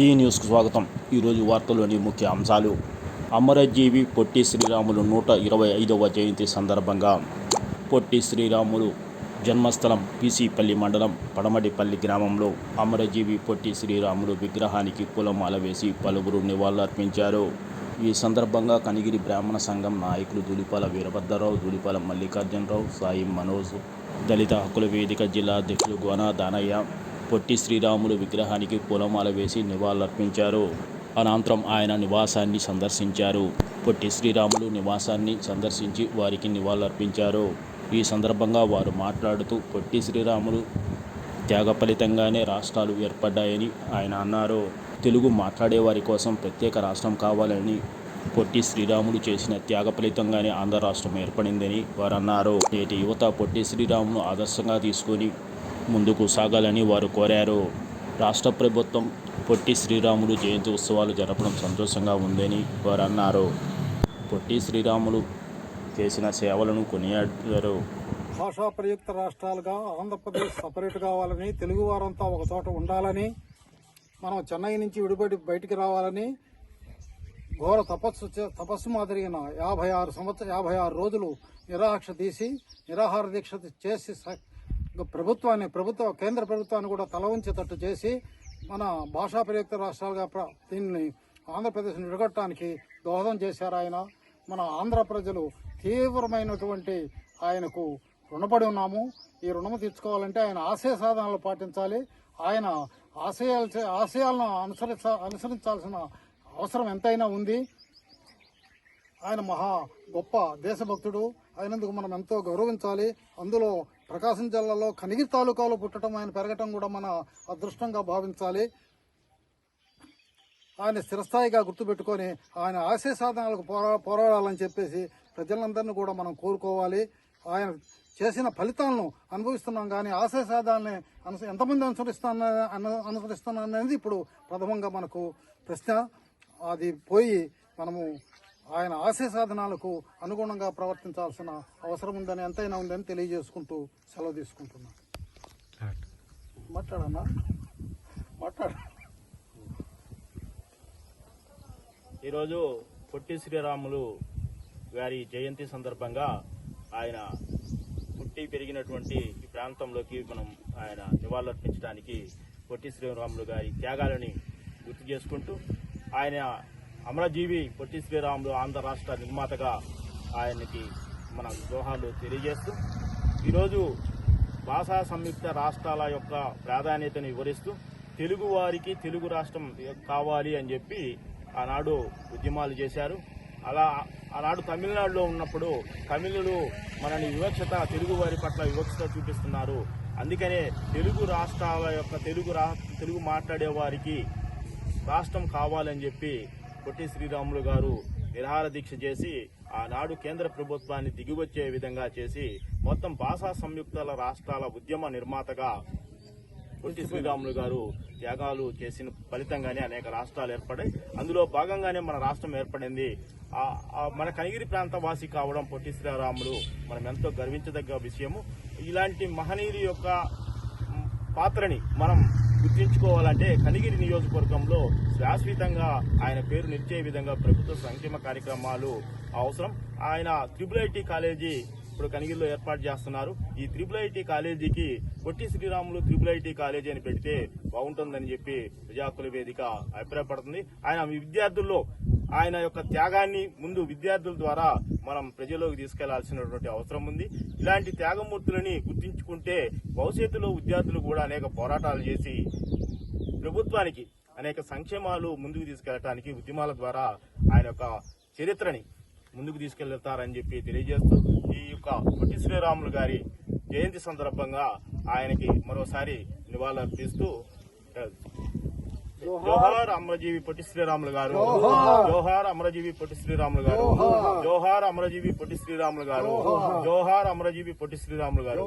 D న్యూస్కు స్వాగతం. ఈరోజు వార్తల్లోని ముఖ్య అంశాలు. అమరజీవి పొట్టి శ్రీరాములు నూట ఇరవై ఐదవ జయంతి సందర్భంగా పొట్టి శ్రీరాములు జన్మస్థలం పీసీపల్లి మండలం పడమటిపల్లి గ్రామంలో అమరజీవి పొట్టి శ్రీరాములు విగ్రహానికి పూలమాల వేసి పలువురు నివాళులర్పించారు. ఈ సందర్భంగా కనిగిరి బ్రాహ్మణ సంఘం నాయకులు దులిపాల వీరభద్రరావు దులిపాల మల్లికార్జునరావు సాయి మనోజ్ దళిత హక్కుల వేదిక జిల్లా అధ్యక్షులు గోనా దానయ్య పొట్టి శ్రీరాములు విగ్రహానికి పూలమాల వేసి నివాళులర్పించారు. అనంతరం ఆయన నివాసాన్ని సందర్శించారు. పొట్టి శ్రీరాములు నివాసాన్ని సందర్శించి వారికి నివాళులర్పించారు. ఈ సందర్భంగా వారు మాట్లాడుతూ పొట్టి శ్రీరాములు త్యాగ ఫలితంగానే రాష్ట్రాలు ఏర్పడ్డాయని ఆయన అన్నారు. తెలుగు మాట్లాడేవారి కోసం ప్రత్యేక రాష్ట్రం కావాలని పొట్టి శ్రీరాములు చేసిన త్యాగ ఫలితంగానే ఆంధ్ర రాష్ట్రం ఏర్పడిందని వారు అన్నారు నేటి యువత పొట్టి శ్రీరామును ఆదర్శంగా తీసుకొని ముందుకు సాగాలని వారు కోరారు. రాష్ట్ర ప్రభుత్వం పొట్టి శ్రీరాములు జయంతి ఉత్సవాలు జరపడం సంతోషంగా ఉందని వారు అన్నారు పొట్టి శ్రీరాములు చేసిన సేవలను కొనియాడారు. భాషా ప్రయుక్త రాష్ట్రాలుగా ఆంధ్రప్రదేశ్ సపరేట్ కావాలని తెలుగు వారంతా ఒక చోట ఉండాలని మనం చెన్నై నుంచి విడిపడి బయటికి రావాలని ఘోర తపస్సు తపస్సు మాదిరిగిన యాభై ఆరు సంవత్సర యాభై ఆరు రోజులు నిరాక్ష తీసి నిరాహార దీక్ష చేసి ప్రభుత్వాన్ని ప్రభుత్వ కేంద్ర ప్రభుత్వాన్ని కూడా తల ఉంచేటట్టు చేసి మన భాషా ప్రయుక్త రాష్ట్రాలుగా ప్ర- దీన్ని ఆంధ్రప్రదేశ్ని విడగొట్టడానికి దోహదం చేశారు ఆయన. మన ఆంధ్ర ప్రజలు తీవ్రమైనటువంటి ఆయనకు రుణపడి ఉన్నాము. ఈ రుణము తీర్చుకోవాలంటే ఆయన ఆశయ సాధనలు పాటించాలి. ఆయన ఆశయాలు ఆశయాలను అనుసరించ అనుసరించాల్సిన అవసరం ఎంతైనా ఉంది. ఆయన మహా గొప్ప దేశభక్తుడు. అయినందుకు మనం ఎంతో గౌరవించాలి. అందులో ప్రకాశం జిల్లాలో కనిగిరి తాలూకాలో పుట్టడం ఆయన పెరగటం కూడా మన అదృష్టంగా భావించాలి. ఆయన స్థిరస్థాయిగా గుర్తుపెట్టుకొని ఆయన ఆశయ సాధనాలకు పోరా పోరాడాలని చెప్పేసి ప్రజలందరినీ కూడా మనం కోరుకోవాలి. ఆయన చేసిన ఫలితాలను అనుభవిస్తున్నాం కానీ ఆశయ సాధనాన్ని అను ఎంతమంది అనుసరిస్తున్నా అను- అనుసరిస్తున్నా అనేది ఇప్పుడు ప్రథమంగా మనకు ప్రశ్న. అది పోయి మనము ఆయన ఆశయ సాధనాలకు అనుగుణంగా ప్రవర్తించాల్సిన అవసరం ఉందని ఎంతైనా ఉందని తెలియజేసుకుంటూ సెలవు తీసుకుంటున్నాను మాట్లాడన్నా? మాట్లాడ. ఈరోజు పొట్టి శ్రీరాములు గారి జయంతి సందర్భంగా ఆయన పుట్టి పెరిగినటువంటి ఈ ప్రాంతంలోకి మనం ఆయన నివాళులర్పించడానికి పొట్టి శ్రీరాములు గారి త్యాగాలని గుర్తు చేసుకుంటూ ఆయన అమరజీవి పొట్టి శ్రీరాములు ఆంధ్ర రాష్ట్ర నిర్మాతగా ఆయనకి మన దోహాలు తెలియజేస్తూ ఈరోజు భాషా సంయుక్త రాష్ట్రాల యొక్క ప్రాధాన్యతను వివరిస్తూ తెలుగు వారికి తెలుగు రాష్ట్రం కావాలి అని చెప్పి ఆనాడు ఉద్యమాలు చేశారు. అలా ఆనాడు తమిళనాడులో ఉన్నప్పుడు తమిళులు మనని వివక్షత తెలుగు వారి పట్ల వివక్షత చూపిస్తున్నారు. అందుకనే తెలుగు రాష్ట్రాల యొక్క తెలుగు రా తెలుగు మాట్లాడే వారికి రాష్ట్రం కావాలని చెప్పి పొట్టి శ్రీరాములు గారు నిరహార దీక్ష చేసి ఆనాడు కేంద్ర ప్రభుత్వాన్ని దిగివచ్చే విధంగా చేసి మొత్తం భాషా సంయుక్తాల రాష్ట్రాల ఉద్యమ నిర్మాతగా పొట్టి శ్రీరాములు గారు త్యాగాలు చేసిన ఫలితంగానే అనేక రాష్ట్రాలు ఏర్పడాయి అందులో భాగంగానే మన రాష్ట్రం ఏర్పడింది. ఆ- మన కనిగిరి ప్రాంత వాసి కావడం పొట్టి శ్రీరాములు మనం ఎంతో గర్వించదగ్గ విషయము. ఇలాంటి మహనీయుడి యొక్క పాత్రని మనం గుర్తించుకోవాలంటే కనిగిరి నియోజకవర్గంలో శాశ్వతంగా ఆయన పేరు నిలిచే విధంగా ప్రభుత్వ సంక్షేమ కార్యక్రమాలు అవసరం. ఆయన త్రిబుల్ ఐటీ కాలేజీ ఇప్పుడు కనిగిరిలో ఏర్పాటు చేస్తున్నారు. ఈ త్రిబుల్ ఐటీ కాలేజీకి Potti Sriramulu triple IT college అని పెడితే బాగుంటుందని చెప్పి ప్రజాకుల వేదిక అభిప్రాయపడుతుంది. ఆయన విద్యార్థుల్లో ఆయన యొక్క త్యాగాన్ని ముందు విద్యార్థుల ద్వారా మనం ప్రజల్లోకి తీసుకెళ్ళాల్సినటువంటి అవసరం ఉంది. ఇలాంటి త్యాగమూర్తులని గుర్తించుకుంటే భవిష్యత్తులో విద్యార్థులు కూడా అనేక పోరాటాలు చేసి ప్రభుత్వానికి అనేక సంక్షేమాలు ముందుకు తీసుకెళ్ళడానికి ఉద్యమాల ద్వారా ఆయన యొక్క చరిత్రని ముందుకు తీసుకెళ్తారని చెప్పి తెలియజేస్తూ ఈ యొక్క పొట్టి శ్రీరాములు గారి జయంతి సందర్భంగా ఆయనకి మరోసారి నివాళులర్పిస్తూ జోహార్. అమరజీవి పొట్టి శ్రీరాములు గారు. జోహార్. అమరజీవి పొట్టి శ్రీరాములు గారు. జోహార్. అమరజీవి పొట్టి శ్రీరాములు గారు. జోహార్. అమరజీవి పొట్టి శ్రీరాములు గారు.